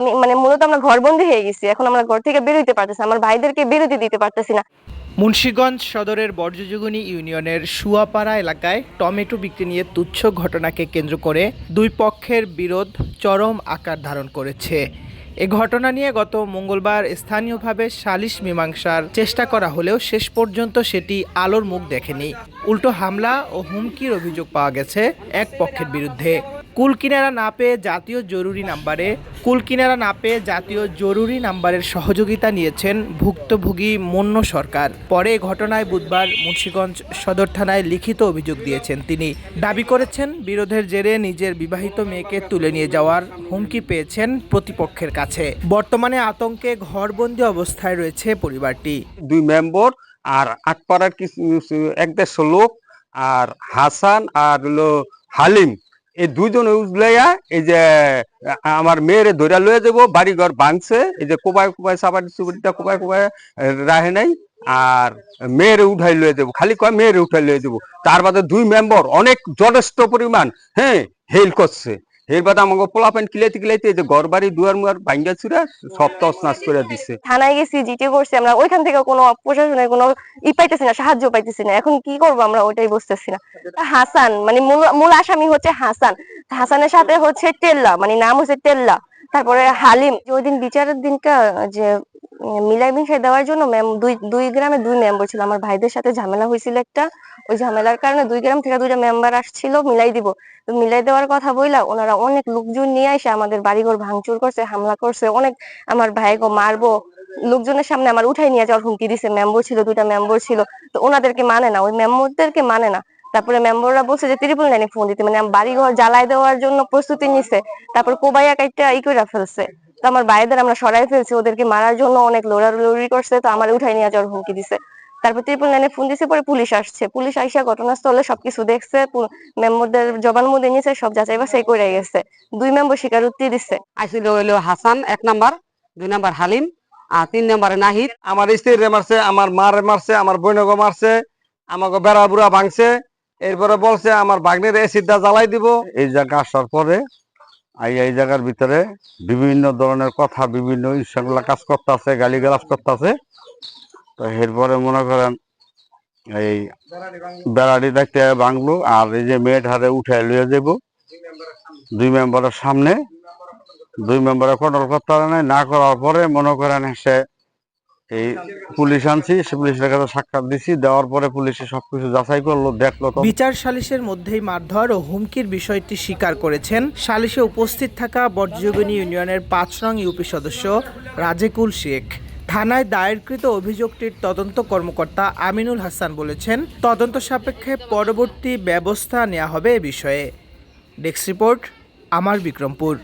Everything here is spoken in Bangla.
মানে মূলত আমরা ঘরবন্দি হয়ে গেছি। এখন আমরা ঘর থেকে বেরোতে পারতেছি আমার ভাইদেরকে বেরোতে দিতে পারতেছি না। মুন্সীগঞ্জ সদরের বর্জযুগনী ইউনিয়নের সুয়াপাড়া এলাকায় টমেটো বিক্রি নিয়ে তুচ্ছ ঘটনাকে কেন্দ্র করে দুই পক্ষের বিরোধ চরম আকার ধারণ করেছে। এ ঘটনা নিয়ে গত মঙ্গলবার স্থানীয়ভাবে সালিশ মীমাংসার চেষ্টা করা হলেও শেষ পর্যন্ত সেটি আলোর মুখ দেখেনি। উল্টো হামলা ও হুমকির অভিযোগ পাওয়া গেছে এক পক্ষের বিরুদ্ধে। কুল কিনারা না পেয়ে জাতীয় জরুরি নাম্বারে কুল কিনারা না পেয়ে জাতীয় জরুরি নাম্বারের সহযোগিতা নিয়েছেন ভুক্তভোগী মন্য সরকার। পরে ঘটনায় বুধবার মুন্সীগঞ্জ সদর থানায় লিখিত অভিযোগ দিয়েছেন তিনি। দাবি করেছেন, বিরোধের জেরে নিজের বিবাহিত মেয়েকে তুলে নিয়ে যাওয়ার হুমকি পেয়েছেন প্রতিপক্ষের কাছে। বর্তমানে আতঙ্কে ঘরবন্দি অবস্থায় রয়েছে পরিবারটি। দুই মেম্বর আর আটপাড়ার কিছু, এক দেড়শো লোক আর হাসান আর হলো হালিম। এই দুইজন উজলাইয়া এই যে আমার মেয়েরে ধৈরা লয়ে যাব বাড়ি ঘর ভাঙছে এই যে কোবায় কোবায় সাবাড়ি সুবাড়িটা কোবায় কোবায় রাহে নাই, আর মেয়েরে উঠাই লয়ে যাব খালি কয় মেয়েরে উঠাই লয়ে যাব তার বাদে দুই মেম্বর, অনেক যথেষ্ট পরিমাণ হ্যাঁ হেল করছে। এর বাদে আমাকে পোলাপেন কিলাইতে কিলাইতে যে ঘর বাড়ি দুয়ার মুয়ার ভাঙ্গা চুরা সব তছনাছ করে দিছে। থানায় গেছি জিটে করছি আমরা ওইখান থেকে কোনো প্রশাসনের কোনো ই পাইতেছি না সাহায্য পাইতেছি না। এখন কি করব আমরা ওইটাই বুঝতেছি না। হাসান মানে মূল আসামি হচ্ছে হাসান। হাসানের সাথে হচ্ছে টেল্লা মানে নাম হচ্ছে টেল্লা। তারপরে হালিম ওই দিন বিচারের দিনটা যে মিলাই মিশাই দেওয়ার জন্য দুই দুই গ্রামে দুই মেম্বার ছিল। আমার ভাইদের সাথে ঝামেলা হয়েছিল একটা। ওই ঝামেলার কারণে দুই গ্রাম থেকে দুইটা মেম্বার আসছিল, মিলাই দিব। তো মিলাই দেওয়ার কথা বইলা ওনারা অনেক লোকজন নিয়ে এসে আমাদের বাড়িঘর ভাঙচুর করছে, হামলা করছে। অনেক আমার ভাইকে মারবো, লোকজনের সামনে আমার উঠাই নিয়ে যাওয়ার হুমকি দিছে। মেম্বার ছিল, দুইটা মেম্বার ছিল। তো ওনাদেরকে মানে না, ওই মেম্বারদেরকে মানে না। তারপরে মেম্বাররা বলছে যে, ত্রিপুল লাইনে ফোন দিতে। মানে বাড়ি ঘর জ্বালাই দেওয়ার জন্য প্রস্তুতি নিছে। তারপর কোবাইয়া কাইটা ই করে ফেলছে। তো আমার ভাইদের আমরা সরাই ফেলছি ওদেরকে মারার জন্য অনেক লড়ালড়ি করছে তো আমার উঠাই নিয়ে যাওয়ার হুমকি দিছে। তারপর ত্রিপুল লাইনে ফোন দিছে পরে পুলিশ আসছে। পুলিশ আইসা ঘটনাস্থলে সবকিছু দেখছে মেম্বারদের জবানবন্দি নিছে সব যাচাই বাছাই করে গেছে। দুই মেম্বার স্বীকারোক্তি দিছে। আইছিল হইল হাসান এক নাম্বার দুই নাম্বার হালিম আর তিন নাম্বারে নাহিদ। আমার স্ত্রীরে মারছে আমার মারে মারছে আমার বোনকে মারছে আমাকে বেড়া বুড়া ভাঙছে। এরপরে বলছে আমার বাগনের এসিডটা জ্বালাই দিব। এই জায়গা আসার পরে আই এই জায়গার ভিতরে বিভিন্ন ধরনের কথা, বিভিন্ন ইচ্ছাগুলা কাজ করতেছে গালি গালাজ করতেছে। তো এরপরে মনে করেন এই বেড়াটি দেখতে ভাঙলো আর এই যে মেয়ের হারে উঠে লুয়ে যাব দুই মেম্বারের সামনে। দুই মেম্বারে কন্ট্রোল করতে পারে না করার পরে মনে করেন সে এই পুলিশ আনছি সে পুলিশের কাছে সাক্ষাৎ দিছি দেওয়ার পরে পুলিশে সবকিছু যাচাই করল দেখল বিচার সালিশের মধ্যেই মারধর ও হুমকির বিষয়টি স্বীকার করেছেন সালিশে উপস্থিত থাকা বর্জযোগিনী ইউনিয়নের পাঁচ নং ইউপি সদস্য রাজেকুল শেখ। থানায় দায়েরকৃত অভিযোগটির তদন্ত কর্মকর্তা আমিনুল হাসান বলেছেন তদন্ত সাপেক্ষে পরবর্তী ব্যবস্থা নেওয়া হবে এ বিষয়ে। ডেস্ক রিপোর্ট আমার বিক্রমপুর।